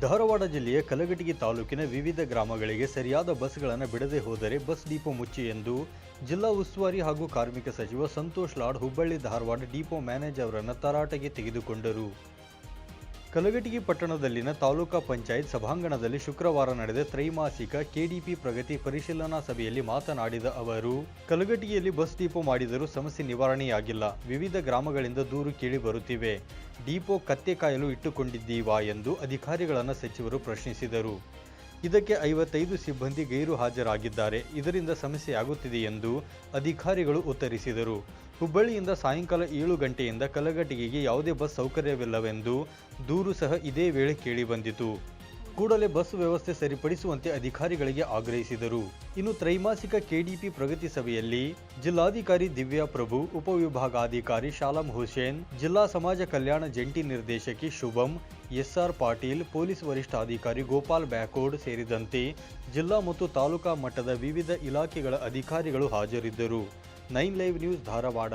ಧಾರವಾಡ ಜಿಲ್ಲೆಯ ಕಲಘಟಗಿ ತಾಲೂಕಿನ ವಿವಿಧ ಗ್ರಾಮಗಳಿಗೆ ಸರಿಯಾದ ಬಸ್ಗಳನ್ನು ಬಿಡದೆ ಹೋದರೆ ಬಸ್ ಡಿಪೋ ಮುಚ್ಚಿ ಎಂದು ಜಿಲ್ಲಾ ಉಸ್ತುವಾರಿ ಹಾಗೂ ಕಾರ್ಮಿಕ ಸಚಿವ ಸಂತೋಷ್ ಲಾಡ್ ಹುಬ್ಬಳ್ಳಿ ಧಾರವಾಡ ಡಿಪೋ ಮ್ಯಾನೇಜರ್ ಅವರನ್ನು ತರಾಟೆಗೆ ತೆಗೆದುಕೊಂಡರು. ಕಲಘಟಗಿ ಪಟ್ಟಣದಲ್ಲಿನ ತಾಲೂಕಾ ಪಂಚಾಯತ್ ಸಭಾಂಗಣದಲ್ಲಿ ಶುಕ್ರವಾರ ನಡೆದ ತ್ರೈಮಾಸಿಕ ಕೆಡಿಪಿ ಪ್ರಗತಿ ಪರಿಶೀಲನಾ ಸಭೆಯಲ್ಲಿ ಮಾತನಾಡಿದ ಅವರು, ಕಲಘಟಗಿಯಲ್ಲಿ ಬಸ್ ಡಿಪೋ ಮಾಡಿದರೂ ಸಮಸ್ಯೆ ನಿವಾರಣೆಯಾಗಿಲ್ಲ. ವಿವಿಧ ಗ್ರಾಮಗಳಿಂದ ದೂರು ಕೇಳಿ ಬರುತ್ತಿವೆ. ಡಿಪೋ ಕತ್ತೆ ಕಾಯಲು ಇಟ್ಟುಕೊಂಡಿದ್ದೀವಾ ಎಂದು ಅಧಿಕಾರಿಗಳನ್ನು ಸಚಿವರು ಪ್ರಶ್ನಿಸಿದರು. ಇದಕ್ಕೆ ಐವತ್ತೈದು ಸಿಬ್ಬಂದಿ ಗೈರು ಹಾಜರಾಗಿದ್ದಾರೆ. ಇದರಿಂದ ಸಮಸ್ಯೆಯಾಗುತ್ತಿದೆ ಎಂದು ಅಧಿಕಾರಿಗಳು ಉತ್ತರಿಸಿದರು. ಹುಬ್ಬಳ್ಳಿಯಿಂದ ಸಾಯಂಕಾಲ ಏಳು ಗಂಟೆಯಿಂದ ಕಲಘಟಗಿಗೆ ಯಾವುದೇ ಬಸ್ ಸೌಕರ್ಯವಿಲ್ಲವೆಂದು ದೂರು ಸಹ ಇದೇ ವೇಳೆ ಕೇಳಿಬಂದಿತು ಕೂಡಲೇ ಬಸ್ ವ್ಯವಸ್ಥೆ ಸರಿಪಡಿಸುವಂತೆ ಅಧಿಕಾರಿಗಳಿಗೆ ಆಗ್ರಹಿಸಿದರು. ಇನ್ನು ತ್ರೈಮಾಸಿಕ ಕೆಡಿಪಿ ಪ್ರಗತಿ ಸಭೆಯಲ್ಲಿ ಜಿಲ್ಲಾಧಿಕಾರಿ ದಿವ್ಯಾ ಪ್ರಭು, ಉಪವಿಭಾಗಾಧಿಕಾರಿ ಶಾಲಂ ಹುಸೇನ್, ಜಿಲ್ಲಾ ಸಮಾಜ ಕಲ್ಯಾಣ ಜಂಟಿ ನಿರ್ದೇಶಕಿ ಶುಭಂ, ಎಸ್ಆರ್ ಪಾಟೀಲ್, ಪೊಲೀಸ್ ವರಿಷ್ಠಾಧಿಕಾರಿ ಗೋಪಾಲ್ ಬ್ಯಾಕೋಡ್ ಸೇರಿದಂತೆ ಜಿಲ್ಲಾ ಮತ್ತು ತಾಲೂಕಾ ಮಟ್ಟದ ವಿವಿಧ ಇಲಾಖೆಗಳ ಅಧಿಕಾರಿಗಳು ಹಾಜರಿದ್ದರು. Nine live news Dharwad.